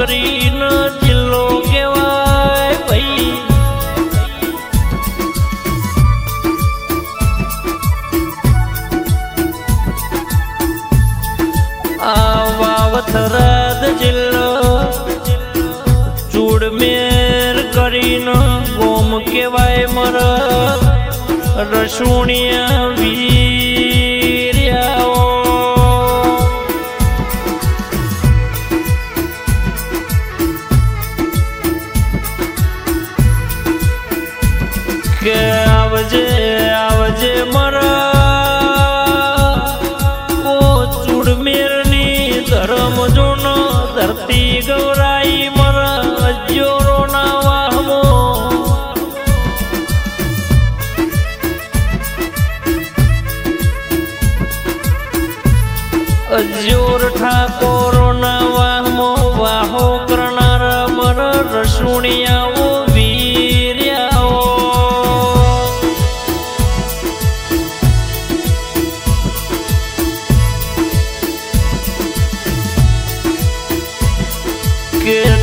છોકરીનો જિલ્લો કહેવાય ભાઈ. આ વાવથરાદ જિલ્લો ચૂડમેર કરીનો ગોમ કહેવાય મર રસુણિયા વી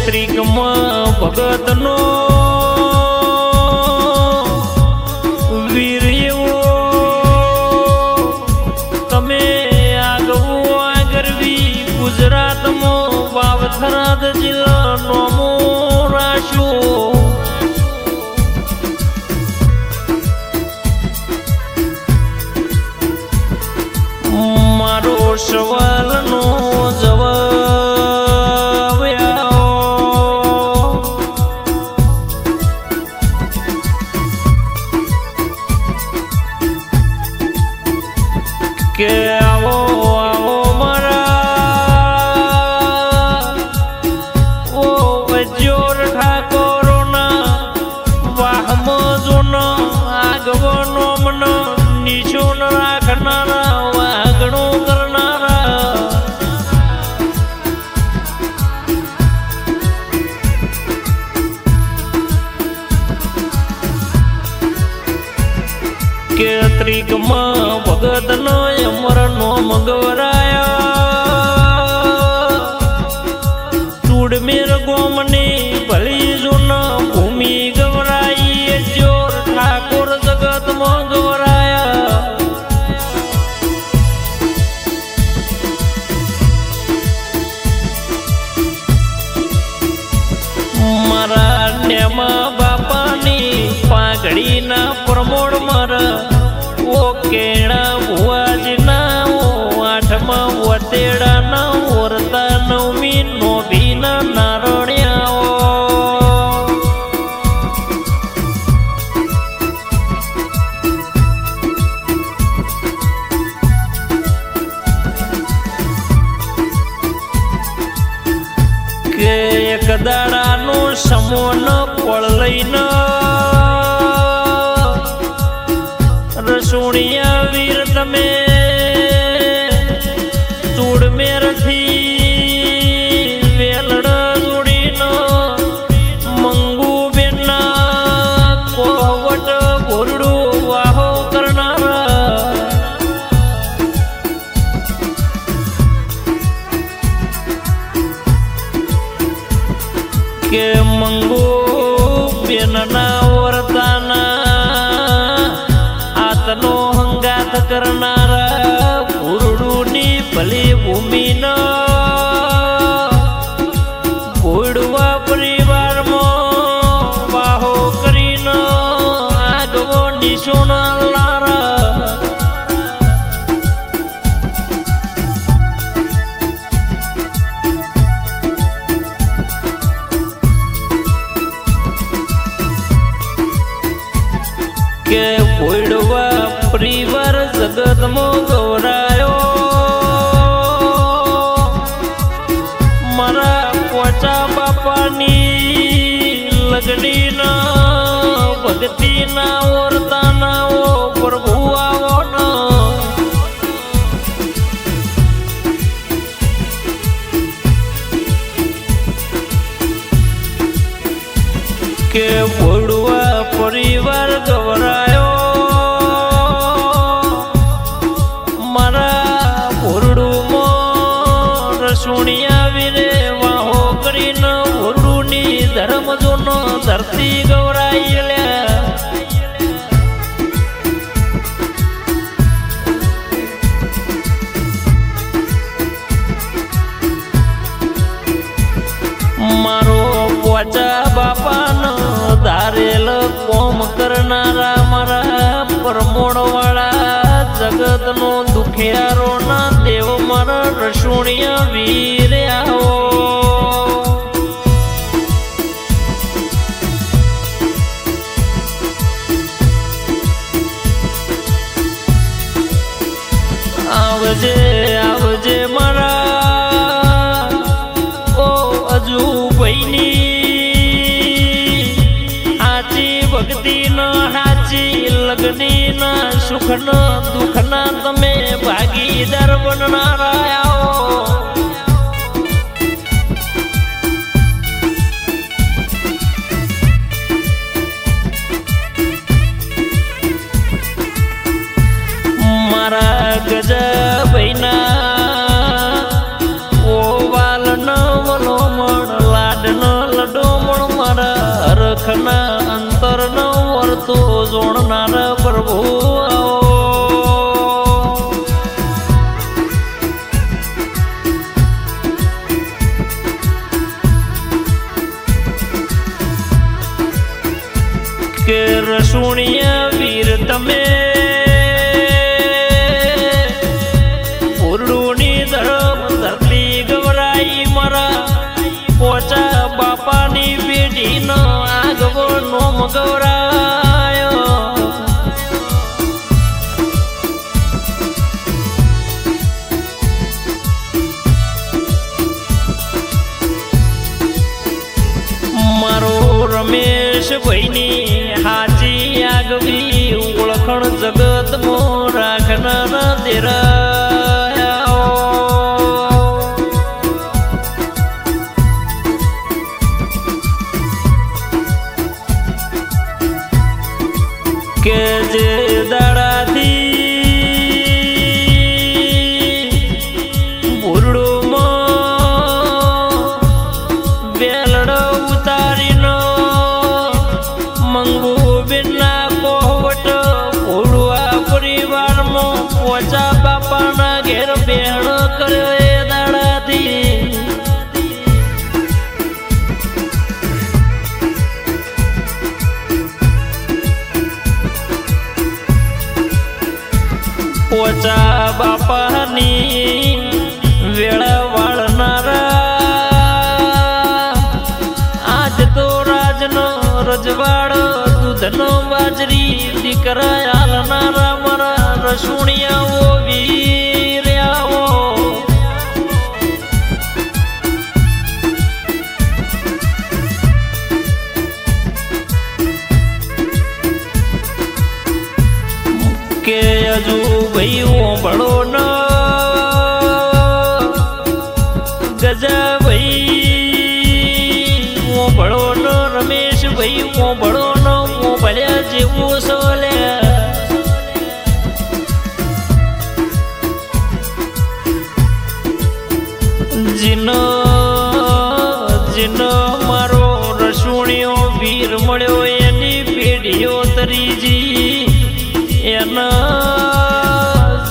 ત્રિકમાં ભગત નો ઓ કેણા ભુવાજ ના ઓ આઠમાં વટેડા ના ઓરતા નવમી નોભી ના નારણિયાઓ. કે એક દાડાનો સમો કે મંગો બેનના વર્તાના આતનો હંગાત કરનારા પૂરડુની ભલી ભૂમિનો ઘોડવા પરિવારમાં વાહો કરીને આગવો નિશુણ need નો ધરતી ગૌરાઈ લે મારો પોચા બાપાનો ધારેલ કોમ કરનારા મારા પરમોણ વાળા જગતનો દુખિયારો ના દેવ મારા રસુણિયા વીર લગની ના સુખ ન દુઃખ ના તમે ભાગીદાર બનનારા મારા ગજભાઈના ઓ વાલ ન વલોમણ લાડ લડોમણ મારા હરખના અંતર ન વર્તો જોડનાર પ્રભુ કે રસુણિયા વીર તમે રમેશ ભાઈની હાજી આગવી ઓળખણ જગત મો રાખનાર દેરાયા પોચા બાપાની વેળા વાળનારા. આજ તો રાજનો રજવાડો, દૂધનો બાજરી, દીકરા હાલનારા મારા રસુણિયા વીર્યાઓ ઓંભળો ન. ગજા ભાઈ ઓંભળો ન રમેશ ભાઈ ઓંભળો ન ઓંભળ્યા જેવું સોલે. જીનો જીનો મારો રસુણિયો વીર મળ્યો એની પેઢીઓ તરીજી. એના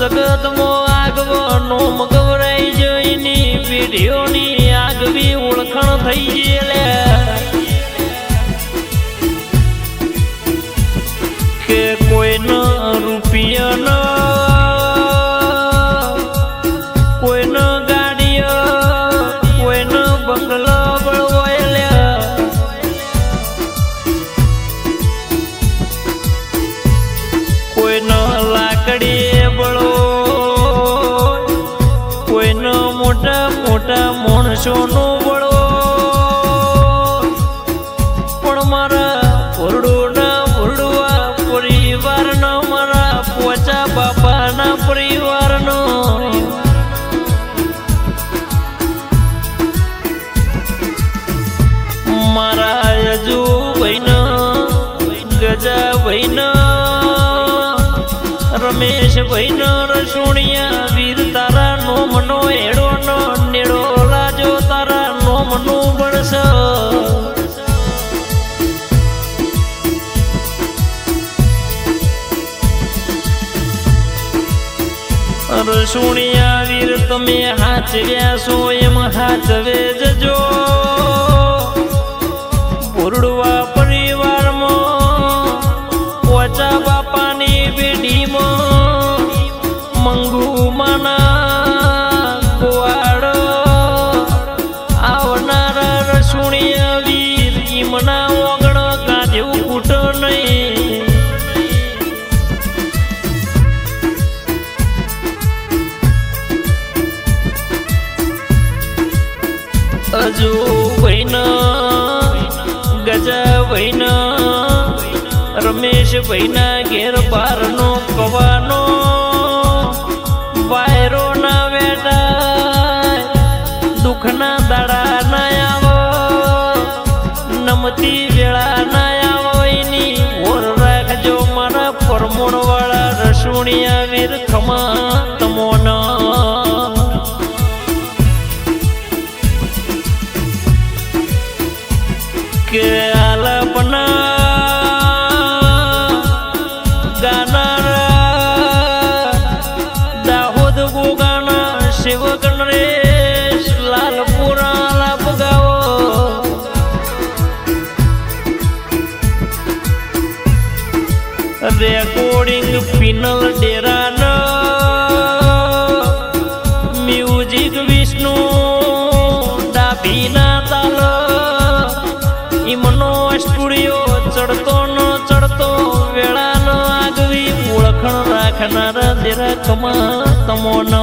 જગતમાં આગવાનો મગવરાઈ જોઈની પેઢીઓની આગવી ઓળખાણ થઈ ગયેલે. કે કોઈના રૂપિયાનો માણસોનો બળો પણ મારા મારા પોચા બાપાના મારા યજુ ભાઈનો ગજા ભાઈનો રમેશ ભાઈનો રસુણિયા વીર તારા એડો નો મનો લાજો રસુણિયા વીર તમે હાચવ્યા છો એમ હાચવે જજો. પુરડવા હજુ ભાઈના ગજા ભાઈના રમેશ ભાઈના ઘેર બારનો કવાનો વાયરો ના વેટાય દુઃખના દાડા ના આવો નમતી વેળા ના આવો એની ઓર રાખજો મારા પરમોણ વાળા રસુણિયા વીર ખમા રેકોર્ડિંગ પિનલ ડેરાના મ્યુઝિક વિષ્ણુ ડાભીના તાલ ઇમનો સ્ટુડિયો ચડતો ન ચડતો વેળાનો આગવી ઓળખણ રાખનાર દેરા કમા તમોન